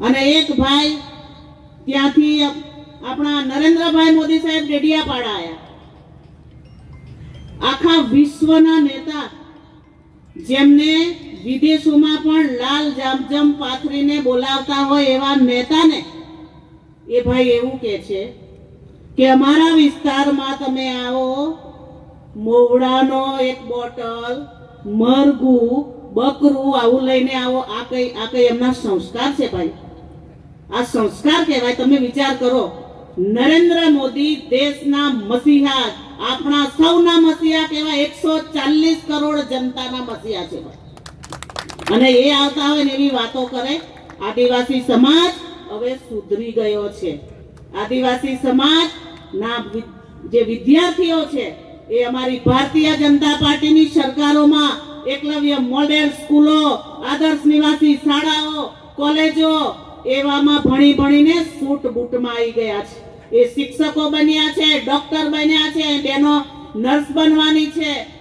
અને એક ભાઈ ત્યાંથી આપણા નરેન્દ્રભાઈ મોદી સાહેબ ડેડિયાપાડા આવ્યા આખા વિશ્વના નેતા જેમને વિદેશોમાં પણ લાલ જામજમ પાથરીને બોલાવતા હોય એવા નેતાને એ ભાઈ એવું કે છે કે અમારા વિસ્તારમાં તમે આવો, મોવડાનો એક બોટલ, મરઘું, બકરું આવું લઈને આવો. આ કઈ આ કઈ એમના સંસ્કાર છે ભાઈ? આ સંસ્કાર કહેવાય. તમે વિચાર કરો, નરેન્દ્ર મોદી દેશના મસીહા આપણા સૌના મસીહા કહેવાય. એકસો ચાલીસ કરોડ જનતાના મસીહા છે. અને એ આવતા હોય ને એવી વાતો કરે, આદિવાસી સમાજ હવે સુધરી ગયો છે. આદિવાસી સમાજ ના જે વિદ્યાર્થીઓ છે, એ અમારી ભારતીય જનતા પાર્ટીની સરકારોમાં એકલવ્ય મોડેલ સ્કૂલો, આદર્શ નિવાસી શાળાઓ, કોલેજો એવામાં ભણી ભણીને સૂટ બૂટમાં આવી ગયા છે. એ શિક્ષકો બન્યા છે, ડોક્ટર બન્યા છે બેનો નર્સ બનવાની છે.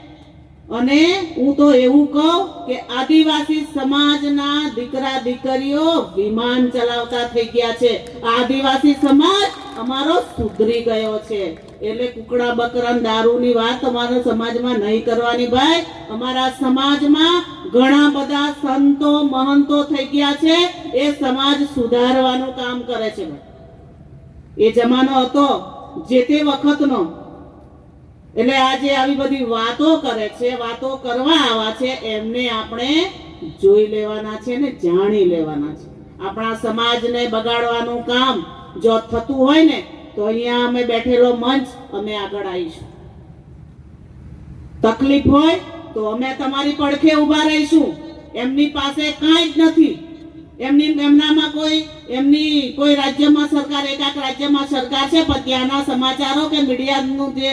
અને હું તો એવું કહું કે આદિવાસી સમાજના દીકરા દીકરીઓ વિમાન ચલાવતા થઈ ગયા છે. આદિવાસી સમાજ અમારો સુધરી ગયો છે. એટલે કુકડા બકરા દારૂની વાત અમારા સમાજમાં નહીં કરવાની ભાઈ. અમારા સમાજમાં ઘણા બધા સંતો, મહંતો થઈ ગયા છે. એ સમાજ સુધારવાનું કામ કરે છે એ જમાનો હતો જે તે વખતનો. એટલે આજે આવી બધી વાતો કરે છે, વાતો કરવા આવા છે, એમને આપણે જોઈ લેવાના છે ને જાણી લેવાના છે. આપણા સમાજને બગાડવાનું કામ જો થતું હોય ને તો અહીંયા અમે બેઠેલો મંચ અમે આગળ આવીશું. તકલીફ હોય તો અમે તમારી પડખે ઊભા રહીશું. એમની પાસે કાંઈ જ નથી. એમની એમનામાં કોઈ, એમની કોઈ રાજ્યમાં સરકાર, એકાક રાજ્યમાં સરકાર છે, પણ ત્યાંના સમાચારો કે મીડિયાનું જે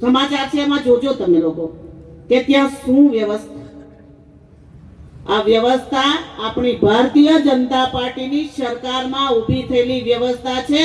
સમાચાર છે, એમાં જોજો તમે લોકો, કે ત્યાં શું વ્યવસ્થા. આ વ્યવસ્થા આપણી ભારતીય જનતા પાર્ટીની સરકારમાં ઊભી થયેલી વ્યવસ્થા છે.